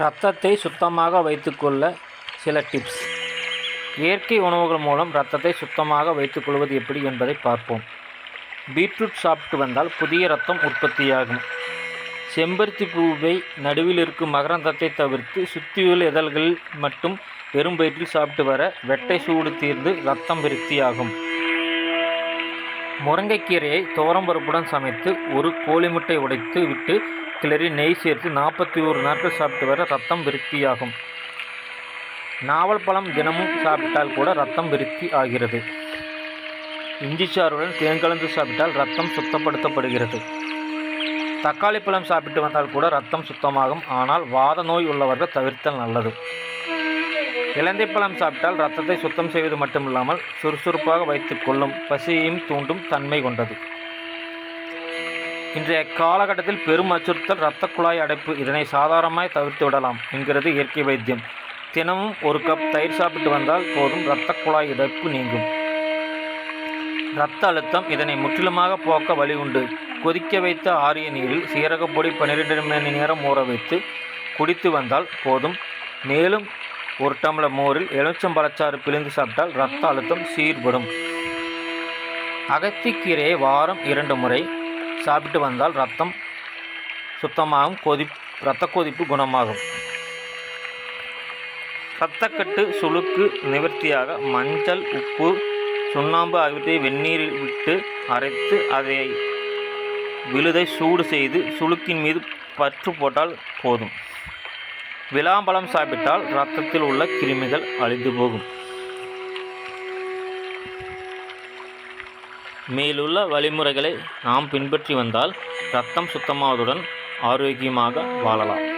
ரத்தத்தை சுத்தமாக வைத்துக்கொள்ள சில டிப்ஸ் இயற்கை உணவுகள் மூலம் ரத்தத்தை சுத்தமாக வைத்துக்கொள்வது எப்படி என்பதை பார்ப்போம். பீட்ரூட் சாப்பிட்டு வந்தால் புதிய ரத்தம் உற்பத்தியாகும். செம்பருத்தி பூவை நடுவில் இருக்கும் மகரந்தத்தை தவிர்த்து சுத்தியுள்ள இதழ்களில் மட்டும் வெறும் வயிற்றில் சாப்பிட்டு வர வெட்டை சூடு தீர்ந்து ரத்தம் விருத்தியாகும். முருங்கைக்கீரையை துவரம்பருப்புடன் சமைத்து ஒரு கோழி முட்டை உடைத்து விட்டு கிளறி நெய் சேர்த்து நாற்பத்தி ஒரு நாட்கள் சாப்பிட்டு வர ரத்தம் விருத்தியாகும். நாவல் பழம் தினமும் சாப்பிட்டால் கூட ரத்தம் விருத்தி ஆகிறது. இஞ்சி சாறுடன் தேன் கலந்து சாப்பிட்டால் ரத்தம் சுத்தப்படுத்தப்படுகிறது. தக்காளி பழம் சாப்பிட்டு வந்தால் கூட ரத்தம் சுத்தமாகும். ஆனால் வாத நோய் உள்ளவர்கள் தவிர்த்தல் நல்லது. இலந்தை பழம் சாப்பிட்டால் ரத்தத்தை சுத்தம் செய்வது மட்டுமில்லாமல் சுறுசுறுப்பாக வைத்துக் கொள்ளும். பசியையும் தூண்டும் தன்மை கொண்டது. இன்றைய காலகட்டத்தில் பெரும் அச்சுறுத்தல் இரத்த குழாய் அடைப்பு இதனை சாதாரணமாய் தவிர்த்து விடலாம் என்கிறது இயற்கை வைத்தியம். தினமும் ஒரு கப் தயிர் சாப்பிட்டு வந்தால் போதும் இரத்த குழாய் அடைப்பு நீங்கும். இரத்த அழுத்தம் இதனை முற்றிலுமாக போக்க வழி உண்டு. கொதிக்க வைத்த ஆரிய நீரில் சீரகப்பொடி பன்னிரெண்டு மணி நேரம் ஊற வைத்து குடித்து வந்தால் போதும். மேலும் ஒரு டம்ளர் மோரில் எலுமிச்சம்பழச்சாறு பிழிந்து சாப்பிட்டால் இரத்த அழுத்தம் சீர்படும். அகத்திக்கீரையை வாரம் இரண்டு முறை சாப்பிட்டு வந்தால் ரத்தம் சுத்தமாகும் கொதி இரத்த கொதிப்பு குணமாகும். இரத்தக்கட்டு சுளுக்கு நிவர்த்தியாக மஞ்சள் உப்பு சுண்ணாம்பு ஆகியவற்றை வெந்நீரில் விட்டு அரைத்து அதை விழுதை சூடு செய்து சுளுக்கின் மீது பற்று போட்டால் போதும். விளாம்பழம் சாப்பிட்டால் இரத்தத்தில் உள்ள கிருமிகள் அழிந்து போகும். மேலுள்ள வழிமுறைகளை நாம் பின்பற்றி வந்தால் ரத்தம் சுத்தமாவதுடன் ஆரோக்கியமாக வாழலாம்.